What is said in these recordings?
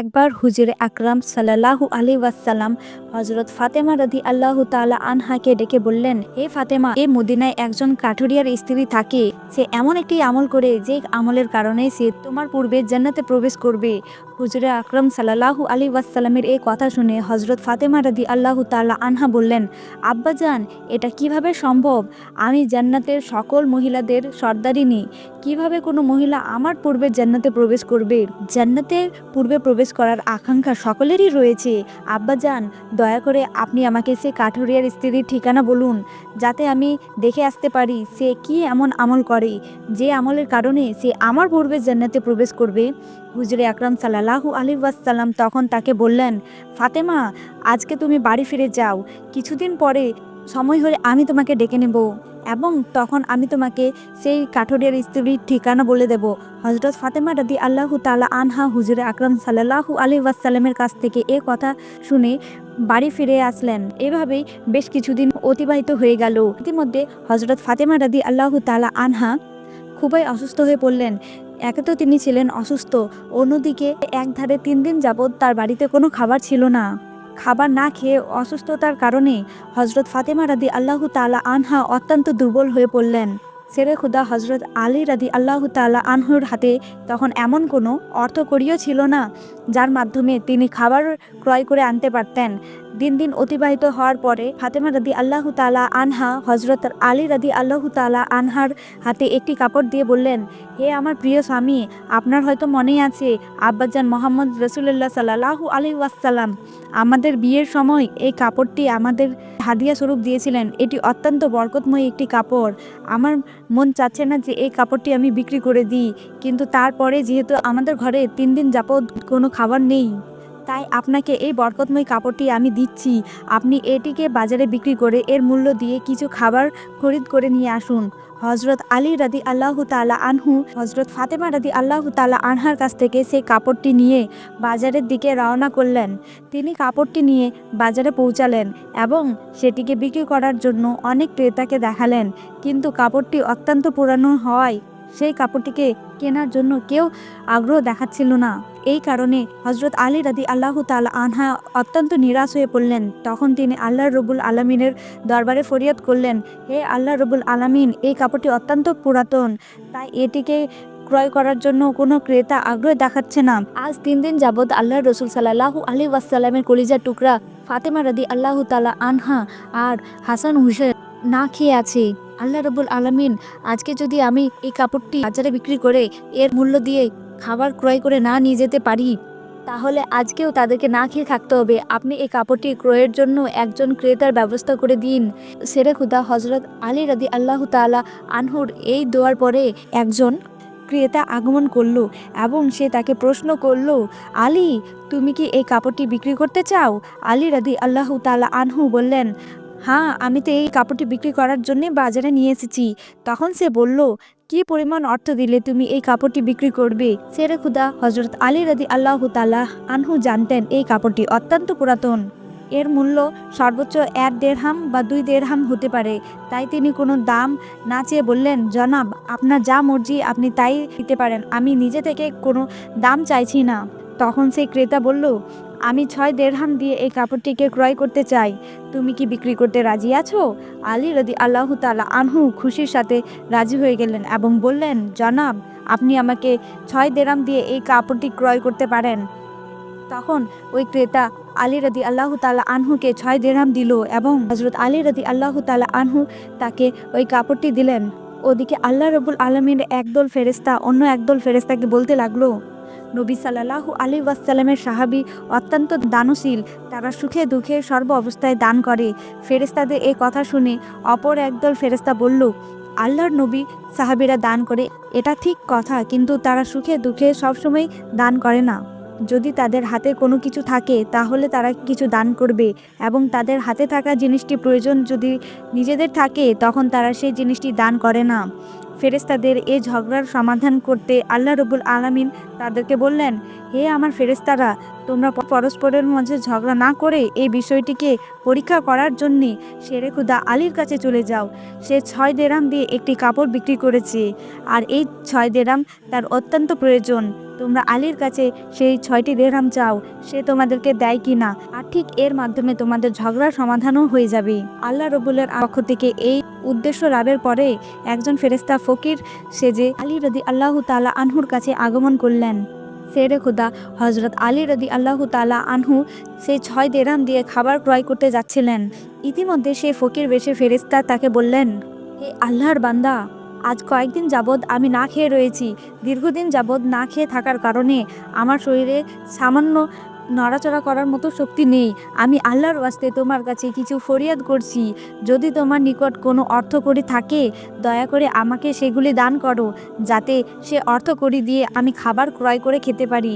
একবার হুজুর আকরাম সাল্লাহু আলি ওয়াসাল্লাম হজরত ফাতেমা রদি আল্লাহ তালা আনহাকে ডেকে বললেন, হে ফাতেমা, এ মদিনায় একজন কাঠুরিয়ার স্ত্রী থাকে। সে এমন একটি আমল করে যে আমলের কারণে সে তোমার পূর্বে জান্নাতে প্রবেশ করবে। হুজুরে আকরাম সাল্লাল্লাহু আলি ওয়াসাল্লামের এই কথা শুনে হজরত ফাতেমা রাদি আল্লাহ তাআলা আনহা বললেন আব্বাজান এটা কীভাবে সম্ভব? আমি জান্নাতের সকল মহিলাদের সর্দারিনী। কীভাবে কোনো মহিলা আমার পূর্বে জান্নাতে প্রবেশ করবে? জান্নাতে পূর্বে প্রবেশ করার আকাঙ্ক্ষা সকলেরই রয়েছে। আব্বাজান দয়া করে আপনি আমাকে সে কাঠুরিয়ার স্ত্রীর ঠিকানা বলুন, যাতে আমি দেখে আসতে পারি সে কি এমন আমল করে। যে আমলের কারণে সে আমার পূর্বে জান্নাতে প্রবেশ করবে। হুজুরে আকরাম সাল্লাহু আলী ওয়াসাল্লাম তখন তাকে বললেন, ফাতেমা, আজকে তুমি বাড়ি ফিরে যাও। কিছুদিন পরে সময় হলে আমি তোমাকে ডেকে নেব এবং তখন আমি তোমাকে সেই কাঠুরিয়ার স্ত্রীর ঠিকানা বলে দেব। হজরত ফাতেমা রাদি আল্লাহু তালা আনহা হুজুরে আকরাম সাল্লাহু আলী ওয়াসাল্লামের কাছ থেকে এ কথা শুনে বাড়ি ফিরে আসলেন। এভাবেই বেশ কিছুদিন অতিবাহিত হয়ে গেল। ইতিমধ্যে হজরত ফাতেমা রাদি আল্লাহু তালা আনহা খুবই অসুস্থ হয়ে পড়লেন। একে তো তিনি ছিলেন অসুস্থ। অন্যদিকে একধারে তিন দিন যাবৎ তার বাড়িতে কোনো খাবার ছিল না। খাবার না খেয়ে অসুস্থতার কারণে হজরত ফাতেমা রাদি আল্লাহ তালা আনহা অত্যন্ত দুর্বল হয়ে পড়লেন। সেরে খুদা হজরত আলী রাদি আল্লাহ তালা আনহুর হাতে তখন এমন কোনো অর্থকরীয় ছিল না, যার মাধ্যমে তিনি খাবার ক্রয় করে আনতে পারতেন। দিন দিন অতিবাহিত হওয়ার পরে ফাতেমা রাদি আল্লাহ তালা আনহা হজরত আলী রাদি আল্লাহ তালা আনহার হাতে একটি কাপড় দিয়ে বললেন, হে আমার প্রিয় স্বামী, আপনার হয়তো মনেই আছে, আব্বাজান মোহাম্মদ রসুল্লাহ সাল্লাহু আলি ওয়াসাল্লাম আমাদের বিয়ের সময় এই কাপড়টি আমাদের হাদিয়া স্বরূপ দিয়েছিলেন। এটি অত্যন্ত বরকতময় একটি কাপড়। আমার মন চাচ্ছে না যে এই কাপড়টি আমি বিক্রি করে দিই, কিন্তু তারপরে যেহেতু আমাদের ঘরে তিন দিন যাবৎ কোনো খাবার নেই। তাই আপনাকে এই বরকতময় কাপড়টি আমি দিচ্ছি। আপনি এটিকে বাজারে বিক্রি করে এর মূল্য দিয়ে কিছু খাবার খরিদ করে নিয়ে আসুন। হজরত আলী রাদি আল্লাহ তালা আনহু হজরত ফাতেমা রাদি আল্লাহ তালা আনহার কাছ থেকে সেই কাপড়টি নিয়ে বাজারের দিকে রওনা করলেন। তিনি কাপড়টি নিয়ে বাজারে পৌঁছালেন এবং সেটিকে বিক্রি করার জন্য অনেক ক্রেতাকে দেখালেন। কিন্তু কাপড়টি অত্যন্ত পুরানো হওয়ায় সেই কাপড়টিকে কেনার জন্য কেউ আগ্রহ দেখাচ্ছিল না। এই কারণে হজরত আলী রাদি আল্লাহ তালা আনহা অত্যন্ত নিরাশ হয়ে পড়লেন। তখন তিনি আল্লাহ রবুল আলমিনের দরবারে ফরিয়াদ করলেন, হে আল্লাহ রবুল আলমিন, এই কাপড়টি অত্যন্ত পুরাতন, তাই এটিকে ক্রয় করার জন্য কোনো ক্রেতা আগ্রহ দেখাচ্ছে না। আজ তিন দিন যাবৎ আল্লাহ রসুল সাল্লাহু আলী ওয়াসাল্লামের কলিজার টুকরা ফাতেমা রাদি আল্লাহ তালা আনহা আর হাসান হুসেন না খেয়ে আছে। আল্লাহ রবুল আলমিন, আজকে যদি আমি এই কাপড়টি বাজারে বিক্রি করে এর মূল্য দিয়ে খাবার ক্রয় করে না নিয়ে যেতে পারি, তাহলে আজকেও তাদেরকে না খেয়ে থাকতে হবে। আপনি এই কাপড়টি ক্রয়ের জন্য একজন ক্রেতার ব্যবস্থা করে দিন। সেরে খুদা হজরত আলী রাদি আল্লাহ তালা আনহুর এই দোয়ার পরে একজন ক্রেতা আগমন করল এবং সে তাকে প্রশ্ন করল, আলী, তুমি কি এই কাপড়টি বিক্রি করতে চাও? আলী রাদি আল্লাহ তালা আনহু বললেন হ্যাঁ আমি তো এই কাপড়টি বিক্রি করার জন্যে বাজারে নিয়ে এসেছি। তখন সে বলল, কি পরিমাণ অর্থ দিলে তুমি এই কাপড়টি বিক্রি করবে? সেরে খুদা হজরত আলী রাদি আল্লাহ তাল্লাহ আনহু জানতেন এই কাপড়টি অত্যন্ত পুরাতন। এর মূল্য সর্বোচ্চ এক দেড়হাম বা দুই দেড়হাম হতে পারে। তাই তিনি কোনো দাম না চেয়ে বললেন, জনাব, আপনার যা মর্জি আপনি তাই দিতে পারেন। আমি নিজে থেকে কোনো দাম চাইছি না। তখন সেই ক্রেতা বলল, আমি ছয় দেড়হাম দিয়ে এই কাপড়টিকে ক্রয় করতে চাই। তুমি কি বিক্রি করতে রাজি আছো? আলী রদি আল্লাহ তালা আনহু খুশির সাথে রাজি হয়ে গেলেন এবং বললেন, জনাব, আপনি আমাকে ছয় দেরাম দিয়ে এই কাপড়টি ক্রয় করতে পারেন। তখন ওই ক্রেতা আলী রদি আল্লাহ তালা আনহুকে ছয় দেরাম দিল এবং হজরত আলী রদি আল্লাহ তালা আনহু তাকে ওই কাপড়টি দিলেন। ওদিকে আল্লাহ রবুল আলমীর একদল ফেরেস্তা অন্য একদল ফেরেস্তাকে বলতে লাগল নবী সাল্লাহু আলী ওয়াসাল্লামের সাহাবি অত্যন্ত দানশীল। তারা সুখে দুঃখে সর্ব অবস্থায় দান করে। ফেরেস্তাদের এ কথা শুনে অপর একদল ফেরেস্তা বলল, আল্লাহর নবী সাহাবিরা দান করে, এটা ঠিক কথা, কিন্তু তারা সুখে দুঃখে সবসময় দান করে না। যদি তাদের হাতে কোনো কিছু থাকে, তাহলে তারা কিছু দান করবে এবং তাদের হাতে থাকা জিনিসটি প্রয়োজন যদি নিজেদের থাকে, তখন তারা সেই জিনিসটি দান করে না। ফেরেস্তাদের এই ঝগড়ার সমাধান করতে আল্লাহ রবুল আলমিন তাদেরকে বললেন হে আমার ফেরেস্তারা তোমরা পরস্পরের মাঝে ঝগড়া না করে এই বিষয়টিকে পরীক্ষা করার জন্যে শেরে খুদা আলীর কাছে চলে যাও। সে ছয় দেরাম দিয়ে একটি কাপড় বিক্রি করেছে, আর এই ছয় দেরাম তার অত্যন্ত প্রয়োজন। তোমরা আলীর কাছে সেই ছয়টি দেরাম চাও, সে তোমাদেরকে দেয় কি না, আর ঠিক এর মাধ্যমে তোমাদের ঝগড়ার সমাধানও হয়ে যাবে। আল্লাহ রবুল্লের পক্ষ থেকে এই উদ্দেশ্য লাভের পরে একজন ফেরেস্তা ফকির সেজে আলী রদি আল্লাহ তালা আনহুর কাছে আগমন করলেন। সেরে খুদা হজরত আলী রদি আল্লাহ তালা আনহু সেই ছয় দেরাম দিয়ে খাবার ক্রয় করতে যাচ্ছিলেন। ইতিমধ্যে সে ফকির বেশে ফেরিস্তা তাকে বললেন, হে আল্লাহর বান্দা, আজ কয়েকদিন যাবৎ আমি না খেয়ে রয়েছি। দীর্ঘদিন যাবৎ না খেয়ে থাকার কারণে আমার শরীরে সামান্য নড়াচড়া করার মতো শক্তি নেই। আমি আল্লাহর ওয়াস্তে তোমার কাছে কিছু ফরিয়াদ করছি। যদি তোমার নিকট কোনো অর্থ অর্থকড়ি থাকে, দয়া করে আমাকে সেগুলি দান করো, যাতে সে অর্থকড়ি দিয়ে আমি খাবার ক্রয় করে খেতে পারি।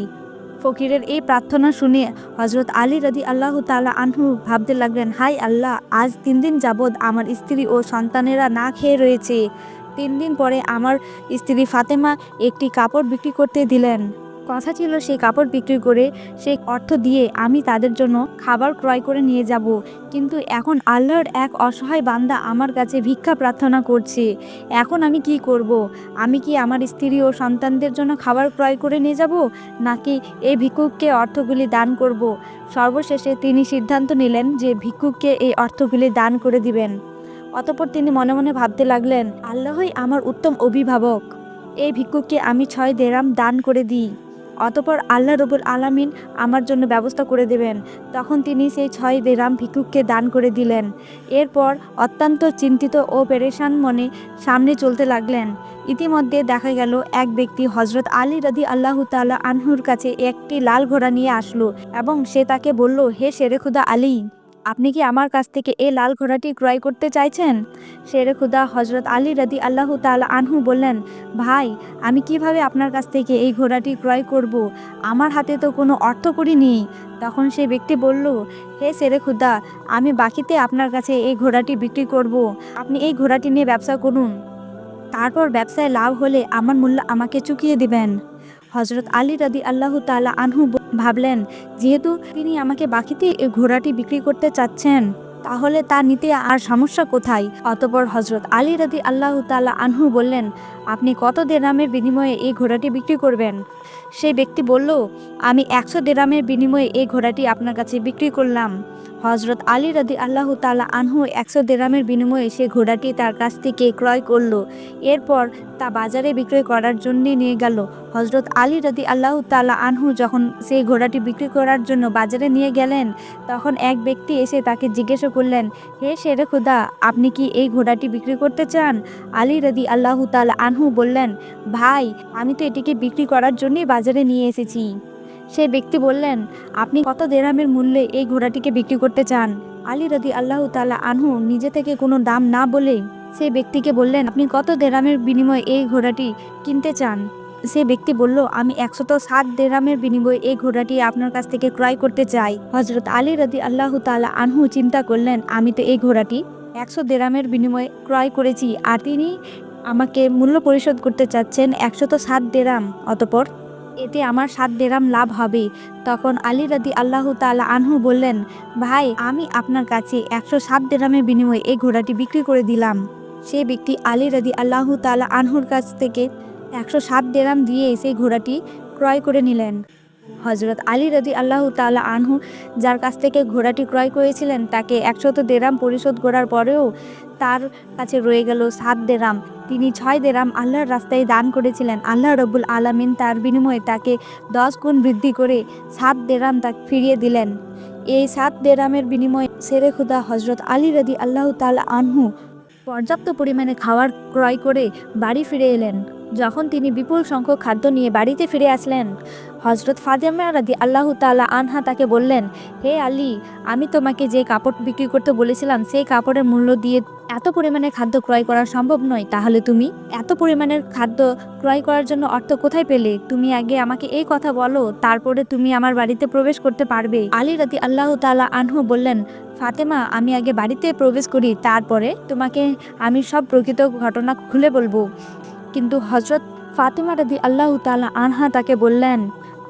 ফকিরের এই প্রার্থনা শুনে হজরত আলী রদি আল্লাহ তালা আনহু ভাবতে লাগলেন হাই আল্লাহ, আজ তিন দিন যাবৎ আমার স্ত্রী ও সন্তানেরা না খেয়ে রয়েছে। তিন দিন পরে আমার স্ত্রী ফাতেমা একটি কাপড় বিক্রি করতে দিলেন। কথা ছিল সেই কাপড় বিক্রি করে সেই অর্থ দিয়ে আমি তাদের জন্য খাবার ক্রয় করে নিয়ে যাব। কিন্তু এখন আল্লাহর এক অসহায় বান্দা আমার কাছে ভিক্ষা প্রার্থনা করছে। এখন আমি কি করব। আমি কি আমার স্ত্রী ও সন্তানদের জন্য খাবার ক্রয় করে নিয়ে যাব? নাকি এই ভিক্ষুককে অর্থগুলি দান করব। সর্বশেষে তিনি সিদ্ধান্ত নিলেন যে ভিক্ষুককে এই অর্থগুলি দান করে দিবেন। অতপর তিনি মনে মনে ভাবতে লাগলেন, আল্লাহই আমার উত্তম অভিভাবক। এই ভিক্ষুককে আমি ছয় দেরাম দান করে দিই। অতপর আল্লাহ রবুল আলামিন আমার জন্য ব্যবস্থা করে দেবেন। তখন তিনি সেই ছয় দেরাম ভিক্ষুককে দান করে দিলেন। এরপর অত্যন্ত চিন্তিত ও পেরেশান মনে সামনে চলতে লাগলেন। ইতিমধ্যে দেখা গেল, এক ব্যক্তি হজরত আলী রাধি আল্লাহ তাল্লাহ আনহুর কাছে একটি লাল ঘোড়া নিয়ে আসলো এবং সে তাকে বলল, হে শেরেখুদা আলী। আপনি কি আমার কাছ থেকে এই লাল ঘোড়াটি ক্রয় করতে চাইছেন? শেরে খুদা হজরত আলী রদি আল্লাহ তাআলা আনহু বললেন, ভাই, আমি কীভাবে আপনার কাছ থেকে এই ঘোড়াটি ক্রয় করব? আমার হাতে তো কোনো অর্থকড়ি নেই। তখন সেই ব্যক্তি বলল, হে সেরে খুদা, আমি বাকিতে আপনার কাছে এই ঘোড়াটি বিক্রি করব। আপনি এই ঘোড়াটি নিয়ে ব্যবসা করুন। তারপর ব্যবসায় লাভ হলে আমার মূল্য আমাকে চুকিয়ে দিবেন। হজরত আলী রাদি আল্লাহ তালা আনহু ভাবলেন, যেহেতু তিনি আমাকে বাকিতে এই ঘোড়াটি বিক্রি করতে চাচ্ছেন, তাহলে তা নিতে আর সমস্যা কোথায়? অতপর হজরত আলী রাদি আল্লাহ তালা আনহু বললেন, আপনি কত দেরামের বিনিময়ে এই ঘোড়াটি বিক্রি করবেন? সেই ব্যক্তি বলল, আমি একশো দেরামের বিনিময়ে এই ঘোড়াটি আপনার কাছে বিক্রি করলাম। হজরত আলী রাদি আল্লাহ তালা আনহু একশো দেরামের বিনিময়ে সে ঘোড়াটি তার কাছ থেকে ক্রয় করল। এরপর তা বাজারে বিক্রয় করার জন্যে নিয়ে গেল। হজরত আলী রাদি আল্লাহ তালা আনহু যখন সেই ঘোড়াটি বিক্রি করার জন্য বাজারে নিয়ে গেলেন, তখন এক ব্যক্তি এসে তাকে জিজ্ঞাসা করলেন, হে শেরে খুদা, আপনি কি এই ঘোড়াটি বিক্রি করতে চান? আলী রাদি আল্লাহ তালা আনহু বললেন, ভাই, আমি তো এটিকে বিক্রি করার জন্যই বাজারে নিয়ে এসেছি। সেই ব্যক্তি বললেন, আপনি কত দেরামের মূল্যে এই ঘোড়াটিকে বিক্রি করতে চান? আলী রদি আল্লাহ তালা আনহু নিজে থেকে কোনো দাম না বলে সেই ব্যক্তিকে বললেন, আপনি কত দেরামের বিনিময়ে এই ঘোড়াটি কিনতে চান? সে ব্যক্তি বলল, আমি একশত সাত দেরামের বিনিময়ে এই ঘোড়াটি আপনার কাছ থেকে ক্রয় করতে চাই। হজরত আলী রদি আল্লাহ তালা আনহু চিন্তা করলেন, আমি তো এই ঘোড়াটি একশো দেরামের বিনিময়ে ক্রয় করেছি, আর তিনি আমাকে মূল্য পরিশোধ করতে চাচ্ছেন একশত সাত দেরাম অতপর এতে আমার সাত দেরাম লাভ হবে। তখন আলী রাদি আল্লাহ তালা আনহু বললেন, ভাই, আমি আপনার কাছে একশো সাত দেরামের বিনিময়ে এই ঘোড়াটি বিক্রি করে দিলাম। সে ব্যক্তি আলী রাদি আল্লাহ তালা আনহুর কাছ থেকে একশো সাত দেরাম দিয়ে সেই ঘোড়াটি ক্রয় করে নিলেন। হজরত আলী রাদি আল্লাহ তালা আনহু, যার কাছ থেকে ঘোড়াটি ক্রয় করেছিলেন, তাকে একশত দেরাম পরিশোধ করার পরেও তার কাছে রয়ে গেল সাত দেরাম। তিনি ছয় দেরাম আল্লাহর রাস্তায় দান করেছিলেন। আল্লাহ রবুল আলামিন তার বিনিময়ে তাকে দশ গুণ বৃদ্ধি করে সাত দেরাম তাকে ফিরিয়ে দিলেন। এই সাত দেরামের বিনিময়ে সেরে খুদা হজরত আলী রাদি আল্লাহ তাল আনহু পর্যাপ্ত পরিমাণে খাওয়ার ক্রয় করে বাড়ি ফিরে এলেন। যখন তিনি বিপুল সংখ্যক খাদ্য নিয়ে বাড়িতে ফিরে আসলেন হজরত ফাতেমা রাদি আল্লাহ তালা আনহা তাকে বললেন, হে আলী, আমি তোমাকে যে কাপড় বিক্রি করতে বলেছিলাম, সেই কাপড়ের মূল্য দিয়ে এত পরিমাণে খাদ্য ক্রয় করা সম্ভব নয়। তাহলে তুমি এত পরিমাণের খাদ্য ক্রয় করার জন্য অর্থ কোথায় পেলে? তুমি আগে আমাকে এই কথা বলো, তারপরে তুমি আমার বাড়িতে প্রবেশ করতে পারবে। আলী রাতি আল্লাহ তালা আনহু বললেন, ফাতেমা, আমি আগে বাড়িতে প্রবেশ করি, তারপরে তোমাকে আমি সব প্রকৃত ঘটনা খুলে বলব। কিন্তু হজরত ফাতেমা রাদি আল্লাহ তালা আনহা তাকে বললেন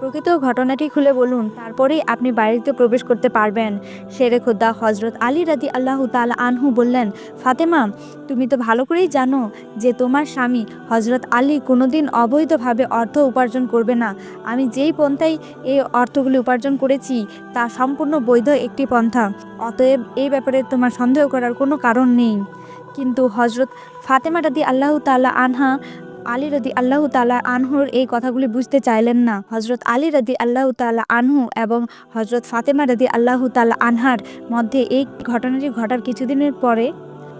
প্রকৃত ঘটনাটি খুলে বলুন, তারপরেই আপনি বাড়িতে প্রবেশ করতে পারবেন। শেরে খোদ্দা হজরত আলী রাদি আল্লাহ তালা আনহু বললেন, ফাতেমা, তুমি তো ভালো করেই জানো যে তোমার স্বামী হজরত আলী কোনোদিন অবৈধভাবে অর্থ উপার্জন করবে না। আমি যেই পন্থায় এই অর্থগুলি উপার্জন করেছি, তা সম্পূর্ণ বৈধ একটি পন্থা। অতএব এই ব্যাপারে তোমার সন্দেহ করার কোনো কারণ নেই। কিন্তু হজরত ফাতেমা রাদি আল্লাহ তাল্লাহ আনহা আলী রদি আল্লাহ তালা আনহুর এই কথাগুলি বুঝতে চাইলেন না। হজরত আলী রদি আল্লাহ তালা আনহু এবং হজরত ফাতেমা রদি আল্লাহ তালা আনহার মধ্যে এই ঘটনাটি ঘটার কিছুদিনের পরে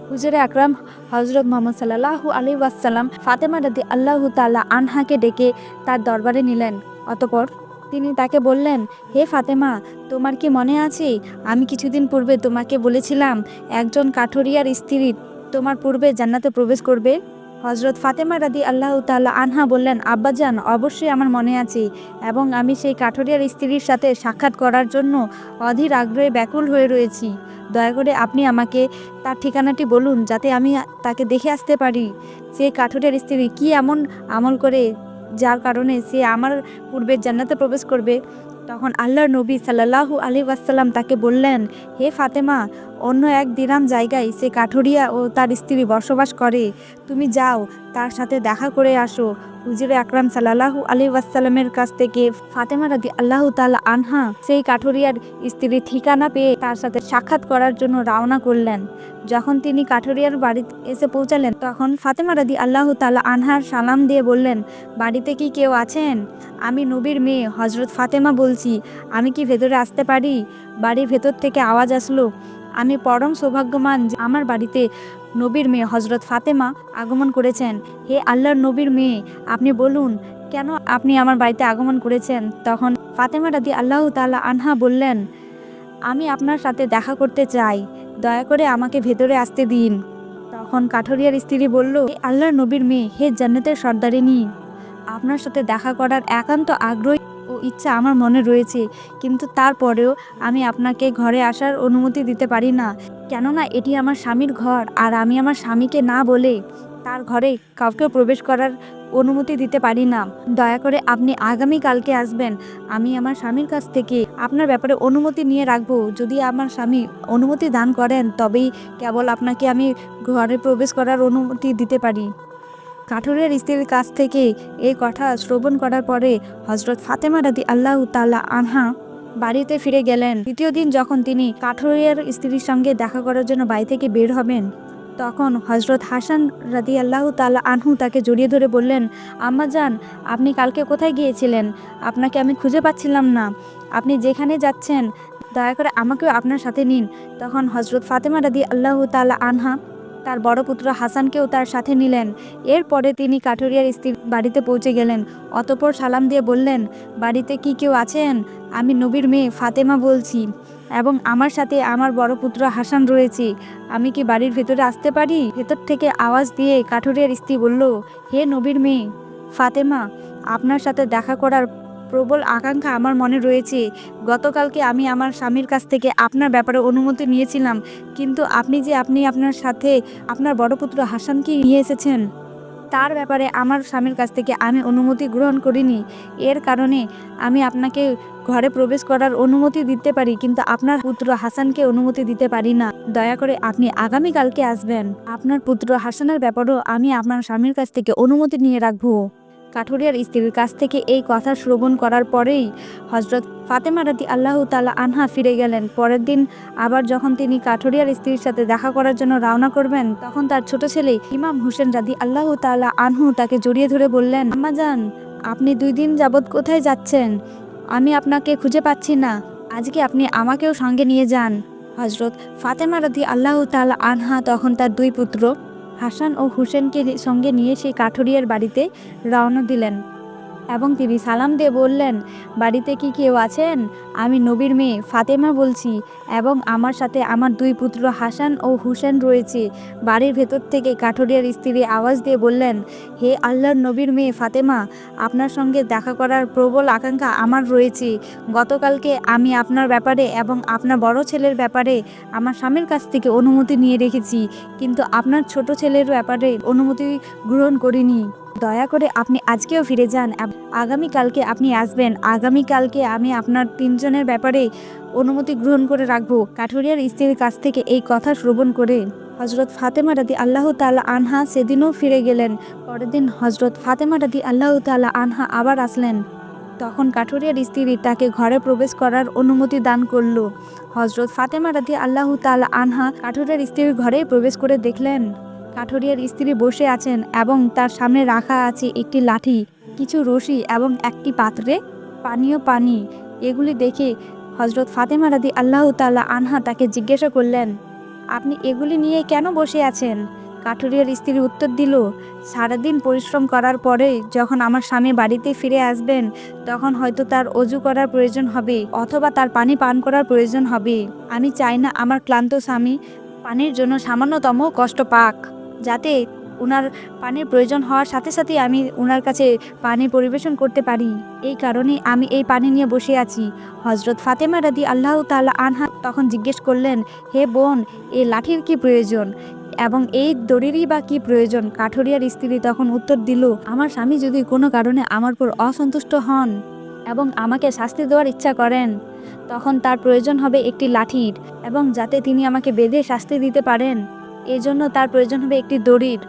হুজুরে আকরাম হজরত মোহাম্মদ সাল্লাহু আলী ওয়াসাল্লাম ফাতেমা রদি আল্লাহ তালা আনহাকে ডেকে তার দরবারে নিলেন। অতপর তিনি তাকে বললেন, হে ফাতেমা, তোমার কি মনে আছে? আমি কিছুদিন পূর্বে তোমাকে বলেছিলাম, একজন কাঠুরিয়ার স্ত্রী তোমার পূর্বে জান্নাতে প্রবেশ করবে। হজরত ফাতেমা রাদি আল্লাহ তাল্লাহ আনহা বললেন আব্বাজান অবশ্যই আমার মনে আছে এবং আমি সেই কাঠুরিয়ার স্ত্রীর সাথে সাক্ষাৎ করার জন্য অধীর আগ্রহে ব্যাকুল হয়ে রয়েছি। দয়া করে আপনি আমাকে তার ঠিকানাটি বলুন যাতে আমি তাকে দেখে আসতে পারি। সে কাঠুরিয়ার স্ত্রী কি এমন আমল করে যার কারণে সে আমার পূর্বে জান্নাতে প্রবেশ করবে? তখন আল্লাহর নবী সাল্লাহু আলী ওয়াসাল্লাম তাকে বললেন, হে ফাতেমা অন্য এক দিরাম জায়গায় সে কাঠুরিয়া ও তার স্ত্রী বসবাস করে। তুমি যাও, তার সাথে দেখা করে আসো। হুজুরে আকরাম সাল্লাহু আলী ওয়াসাল্লামের কাছ থেকে ফাতেমা রাদি আল্লাহ তালা আনহা সেই কাঠুরিয়ার স্ত্রীর ঠিকানা পেয়ে তার সাথে সাক্ষাৎ করার জন্য রওনা করলেন। যখন তিনি কাঠুরিয়ার বাড়িতে এসে পৌঁছালেন, তখন ফাতেমা রাদি আল্লাহ তালা আনহার সালাম দিয়ে বললেন, বাড়িতে কি কেউ আছেন? আমি নবীর মেয়ে হজরত ফাতেমা বলছি। আমি কি ভেতরে আসতে পারি? বাড়ির ভেতর থেকে আওয়াজ আসলো আমি পরম সৌভাগ্যবান যে আমার বাড়িতে নবীর মেয়ে হজরত ফাতেমা আগমন করেছেন। হে আল্লাহর নবীর মেয়ে, আপনি বলুন, কেন আপনি আমার বাড়িতে আগমন করেছেন? তখন ফাতেমা রাদি আল্লাহ তালা আনহা বললেন, আমি আপনার সাথে দেখা করতে চাই। দয়া করে আমাকে ভেতরে আসতে দিন। তখন কাঠরিয়ার স্ত্রী বলল আল্লাহর নবীর মেয়ে, হে জান্নাতের সর্দারিনী, আপনার সাথে দেখা করার একান্ত আগ্রহ ইচ্ছা আমার মনে রয়েছে, কিন্তু তারপরেও আমি আপনাকে ঘরে আসার অনুমতি দিতে পারি না। কেননা এটি আমার স্বামীর ঘর, আর আমি আমার স্বামীকে না বলে তার ঘরে কাউকে প্রবেশ করার অনুমতি দিতে পারি না। দয়া করে আপনি আগামী কালকে আসবেন, আমি আমার স্বামীর কাছ থেকে আপনার ব্যাপারে অনুমতি নিয়ে রাখব। যদি আমার স্বামী অনুমতি দান করেন, তবেই কেবল আপনাকে আমি ঘরে প্রবেশ করার অনুমতি দিতে পারি। কাঠুরের স্ত্রীর কাছ থেকে এই কথা শ্রবণ করার পরে হজরত ফাতেমা রাদি আল্লাহ তাল্লাহ আনহা বাড়িতে ফিরে গেলেন। দ্বিতীয় দিন যখন তিনি কাঠুরিয়ার স্ত্রীর সঙ্গে দেখা করার জন্য বাড়ি থেকে বের হবেন, তখন হজরত হাসান রাদি আল্লাহ তাল্লাহ আনহু তাকে জড়িয়ে ধরে বললেন, আম্মা যান আপনি কালকে কোথায় গিয়েছিলেন? আপনাকে আমি খুঁজে পাচ্ছিলাম না। আপনি যেখানে যাচ্ছেন, দয়া করে আমাকেও আপনার সাথে নিন। তখন হজরত ফাতেমা রাদি আল্লাহ তাল্লাহ আনহা তার বড় পুত্র হাসানকেও তার সাথে নিলেন। এরপরে তিনি কাঠুরিয়ার স্ত্রীর বাড়িতে পৌঁছে গেলেন। অতপর সালাম দিয়ে বললেন, বাড়িতে কি কেউ আছেন? আমি নবীর মেয়ে ফাতেমা বলছি এবং আমার সাথে আমার বড় পুত্র হাসান রয়েছে। আমি কি বাড়ির ভেতরে আসতে পারি? ভেতর থেকে আওয়াজ দিয়ে কাঠুরিয়ার স্ত্রী বলল, হে নবীর মেয়ে, ফাতেমা, আপনার সাথে দেখা করার প্রবল আকাঙ্ক্ষা আমার মনে রয়েছে। গতকালকে আমি আমার স্বামীর কাছ থেকে আপনার ব্যাপারে অনুমতি নিয়েছিলাম। কিন্তু আপনি যে আপনি আপনার সাথে আপনার বড় পুত্র হাসানকে নিয়ে এসেছেন, তার ব্যাপারে আমার স্বামীর কাছ থেকে আমি অনুমতি গ্রহণ করিনি। এর কারণে আমি আপনাকে ঘরে প্রবেশ করার অনুমতি দিতে পারি, কিন্তু আপনার পুত্র হাসানকে অনুমতি দিতে পারি না। দয়া করে আপনি আগামীকালকে আসবেন। আপনার পুত্র হাসানের ব্যাপারেও আমি আপনার স্বামীর কাছ থেকে অনুমতি নিয়ে রাখব। কাঠুরিয়ার স্ত্রীর কাছ থেকে এই কথা শ্রবণ করার পরেই হজরত ফাতেমা রাদি আল্লাহ তালা আনহা ফিরে গেলেন। পরের দিন আবার যখন তিনি কাঠুরিয়ার স্ত্রীর সাথে দেখা করার জন্য রওনা করবেন, তখন তার ছোট ছেলে ইমাম হোসেন রাদি আল্লাহ তালা আনহু তাকে জড়িয়ে ধরে বললেন, আম্মা যান আপনি দুই দিন যাবৎ কোথায় যাচ্ছেন? আমি আপনাকে খুঁজে পাচ্ছি না। আজকে আপনি আমাকেও সঙ্গে নিয়ে যান। হজরত ফাতেমা রাদি আল্লাহ তালা আনহা তখন তার দুই পুত্র হাসান ও হুসেনকে সঙ্গে নিয়ে সেই কাঠুরিয়ার বাড়িতে রওনা দিলেন। এবং তিনি সালাম দিয়ে বললেন, বাড়িতে কি কেউ আছেন? আমি নবীর মেয়ে ফাতেমা বলছি, এবং আমার সাথে আমার দুই পুত্র হাসান ও হুসেন রয়েছে। বাড়ির ভেতর থেকে কাঠুরিয়ার স্ত্রী আওয়াজ দিয়ে বললেন, হে আল্লাহর নবীর মেয়ে ফাতেমা, আপনার সঙ্গে দেখা করার প্রবল আকাঙ্ক্ষা আমার রয়েছে। গতকালকে আমি আপনার ব্যাপারে এবং আপনার বড় ছেলের ব্যাপারে আমার স্বামীর কাছ থেকে অনুমতি নিয়ে রেখেছি, কিন্তু আপনার ছোট ছেলের ব্যাপারে অনুমতি গ্রহণ করিনি। দয়া করে আপনি আজকেও ফিরে যান। আগামীকালকে আপনি আসবেন। আগামীকালকে আমি আপনার তিনজনের ব্যাপারে অনুমতি গ্রহণ করে রাখব। কাঠুরিয়ার স্ত্রীর কাছ থেকে এই কথা শ্রবণ করে হজরত ফাতেমা রাদি আল্লাহ তাআলা আনহা সেদিনও ফিরে গেলেন। পরের দিন হজরত ফাতেমা রাদি আল্লাহ তাআলা আনহা আবার আসলেন। তখন কাঠুরিয়ার স্ত্রী তাকে ঘরে প্রবেশ করার অনুমতি দান করল। হজরত ফাতেমা রাদি আল্লাহ তাআলা আনহা কাঠুরিয়ার স্ত্রীর ঘরে প্রবেশ করে দেখলেন কাঠুরিয়ার স্ত্রী বসে আছেন এবং তার সামনে রাখা আছে একটি লাঠি, কিছু রশি এবং একটি পাত্রে। পানীয় পানি, এগুলি দেখে হজরত ফাতেমা রাদি আল্লাহ তাআলা আনহা তাকে জিজ্ঞাসা করলেন, আপনি এগুলি নিয়ে কেন বসে আছেন? কাঠুরিয়ার স্ত্রী উত্তর দিল, সারাদিন পরিশ্রম করার পরে যখন আমার স্বামী বাড়িতে ফিরে আসবেন, তখন হয়তো তার অজু করার প্রয়োজন হবে অথবা তার পানি পান করার প্রয়োজন হবে। আমি চাই না আমার ক্লান্ত স্বামী পানির জন্য সামান্যতম কষ্ট পাক। যাতে ওনার পানির প্রয়োজন হওয়ার সাথে সাথে আমি ওনার কাছে পানি পরিবেশন করতে পারি। এই কারণে আমি এই পানি নিয়ে বসে আছি। হজরত ফাতেমা রাদি আল্লাহ তাআলা আনহা তখন জিজ্ঞেস করলেন, হে বোন এই লাঠির কি প্রয়োজন? এবং এই দড়িরই বা কি প্রয়োজন? কাঠুরিয়ার স্ত্রী তখন উত্তর দিল, আমার স্বামী যদি কোনো কারণে আমার পর অসন্তুষ্ট হন এবং আমাকে শাস্তি দেওয়ার ইচ্ছা করেন, তখন তার প্রয়োজন হবে একটি লাঠির এবং যাতে তিনি আমাকে বেঁধে শাস্তি দিতে পারেন। এই জন্য তার প্রয়োজন হবে একটি দড়ির।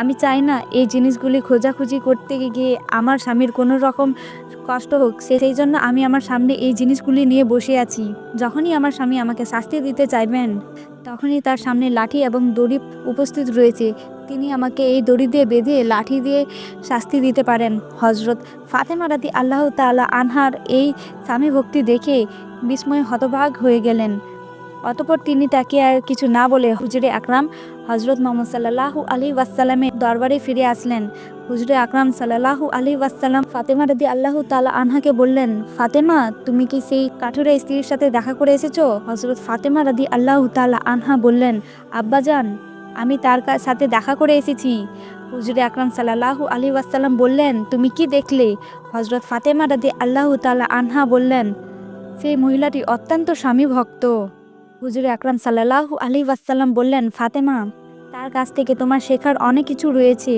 আমি চাই না এই জিনিসগুলি খোঁজাখুঁজি করতে গিয়ে আমার স্বামীর কোনো রকম কষ্ট হোক। সেই জন্য আমি আমার সামনে এই জিনিসগুলি নিয়ে বসে আছি। যখনই আমার স্বামী আমাকে শাস্তি দিতে চাইবেন, তখনই তার সামনে লাঠি এবং দড়ি উপস্থিত রয়েছে। তিনি আমাকে এই দড়ি দিয়ে বেঁধে লাঠি দিয়ে শাস্তি দিতে পারেন। হজরত ফাতেমা রাদি আল্লাহ তাআলা আনহার এই স্বামী ভক্তি দেখে বিস্ময় হতবাক হয়ে গেলেন। অতপর তিনি তাকে আর কিছু না বলে হুজুরে আকরাম হজরত মোহাম্মদ সাল্লাল্লাহু আলী ওয়াসাল্লামের দরবারে ফিরে আসলেন। হুজুরে আকরাম সাল্লাল্লাহু আলী ওয়াসাল্লাম ফাতেমা রাদি আল্লাহ তালা আনহাকে বললেন, ফাতেমা, তুমি কি সেই কাঠুরে স্ত্রীর সাথে দেখা করে এসেছ? হজরত ফাতেমা রাদি আল্লাহ তালা আনহা বললেন, আব্বাজান, আমি তার সাথে দেখা করে এসেছি। হুজুরে আকরাম সাল্লাল্লাহু আলী ওয়াসাল্লাম বললেন, তুমি কি দেখলে? হজরত ফাতেমা রাদি আল্লাহ তাআলা আনহা বললেন, সেই মহিলাটি অত্যন্ত স্বামী ভক্ত হুজুরে আকরাম সাল্লাল্লাহু আলী ওয়াসাল্লাম বললেন, ফাতেমা, তার কাছ থেকে তোমার শেখার অনেক কিছু রয়েছে।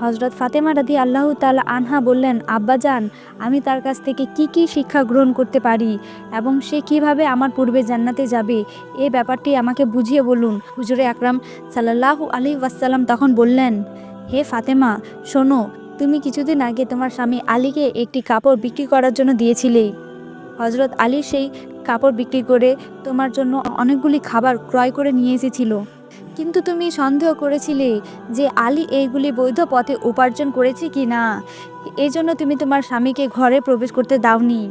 হজরত ফাতেমা রাদি আল্লাহ তাআলা আনহা বললেন, আব্বাজান, আমি তার কাছ থেকে কি কি শিক্ষা গ্রহণ করতে পারি এবং সে কীভাবে আমার পূর্বে জান্নাতে যাবে? এ ব্যাপারটি আমাকে বুঝিয়ে বলুন। হুজুরে আকরাম সাল্লাল্লাহু আলী ওয়াসাল্লাম তখন বললেন, হে ফাতেমা, শোনো, তুমি কিছুদিন আগে তোমার স্বামী আলীকে একটি কাপড় বিক্রি করার জন্য দিয়েছিলে। হজরত আলী সেই কাপড় বিক্রি করে তোমার জন্য অনেকগুলি খাবার ক্রয় করে নিয়ে এসেছিল। কিন্তু তুমি সন্দেহ করেছিলে যে আলী এইগুলি বৈধ পথে উপার্জন করেছে কি না এই জন্য তুমি তোমার স্বামীকে ঘরে প্রবেশ করতে দাওনি।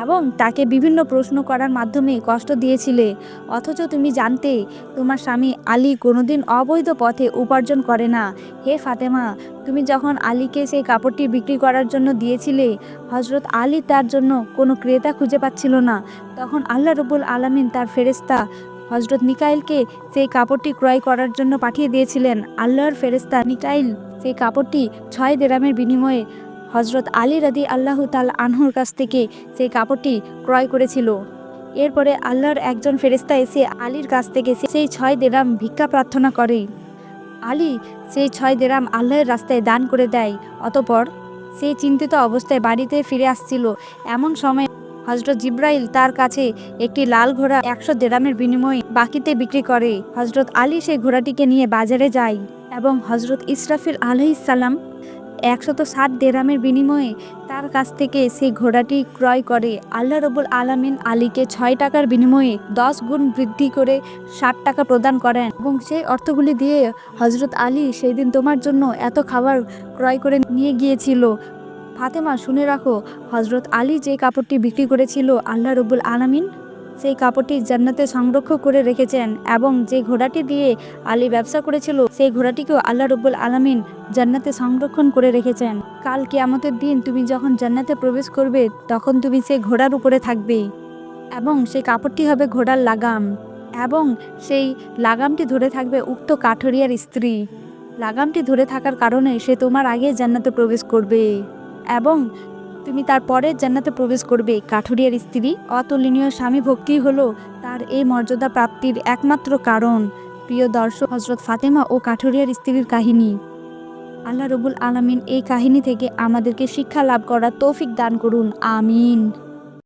এবং তাকে বিভিন্ন প্রশ্ন করার মাধ্যমে কষ্ট দিয়েছিলে। অথচ তুমি জানতে, তোমার স্বামী আলী কোনোদিন অবৈধ পথে উপার্জন করে না। হে ফাতেমা, তুমি যখন আলীকে সেই কাপড়টি বিক্রি করার জন্য দিয়েছিলে হজরত আলী তার জন্য কোনো ক্রেতা খুঁজে পাচ্ছিল না। তখন আল্লাহ রবুল আলামিন তার ফেরেস্তা হজরত মিকাইলকে সেই কাপড়টি ক্রয় করার জন্য পাঠিয়ে দিয়েছিলেন। আল্লাহর ফেরেস্তা মিকাইল সেই কাপড়টি ছয় দেরামের বিনিময়ে হজরত আলী রাদি আল্লাহ তাল আনহুর কাছ থেকে সেই কাপড়টি ক্রয় করেছিল। এরপরে আল্লাহর একজন ফেরেস্তা এসে আলীর কাছ থেকে সেই ছয় দেরাম ভিক্ষা প্রার্থনা করে। আলী সেই ছয় দেরাম আল্লাহর রাস্তায় দান করে দেয়, অতপর সে চিন্তিত অবস্থায় বাড়িতে ফিরে আসছিল। এমন সময় হজরত জিব্রাইল তার কাছে একটি লাল ঘোড়া একশো দেরামের বিনিময়ে বাকিতে বিক্রি করে। হজরত আলী সেই ঘোড়াটিকে নিয়ে বাজারে যায় এবং হজরত ইসরাফিল আলহিসাল্লাম একশত ষাট দেরামের বিনিময়ে তার কাছ থেকে সেই ঘোড়াটি ক্রয় করে আল্লাহ রবুল আলামিন আলীকে ছয় টাকার বিনিময়ে দশ গুণ বৃদ্ধি করে ষাট টাকা প্রদান করেন এবং সেই অর্থগুলি দিয়ে হজরত আলী সেই দিন তোমার জন্য এত খাবার ক্রয় করে নিয়ে গিয়েছিল। ফাতেমা, শুনে রাখো হজরত আলী যে কাপড়টি বিক্রি করেছিল আল্লাহ রবুল আলামিন সেই কাপড়টি জান্নাতে সংরক্ষণ করে রেখেছেন এবং যে ঘোড়াটি দিয়ে আলী ব্যবসা করেছিল, সেই ঘোড়াটিকেও আল্লাহ রবুল আলামিন জান্নাতে সংরক্ষণ করে রেখেছেন। কাল কিয়ামতের দিন তুমি যখন জান্নাতে প্রবেশ করবে, তখন তুমি সেই ঘোড়ার উপরে থাকবে এবং সেই কাপড়টি হবে ঘোড়ার লাগাম এবং সেই লাগামটি ধরে থাকবে উক্ত কাঠরিয়ার স্ত্রী। লাগামটি ধরে থাকার কারণে সে তোমার আগে জান্নাতে প্রবেশ করবে এবং তুমি তারপরে জান্নাতে প্রবেশ করবে। কাঠুরিয়ার স্ত্রী, অতুলনীয় স্বামী ভক্তি হলো তার এই মর্যাদা প্রাপ্তির একমাত্র কারণ। প্রিয় দর্শক হজরত ফাতেমা ও কাঠুরিয়ার স্ত্রীর কাহিনী। আল্লাহ রবুল আলমিন এই কাহিনী থেকে আমাদেরকে শিক্ষা লাভ করার তৌফিক দান করুন। আমিন।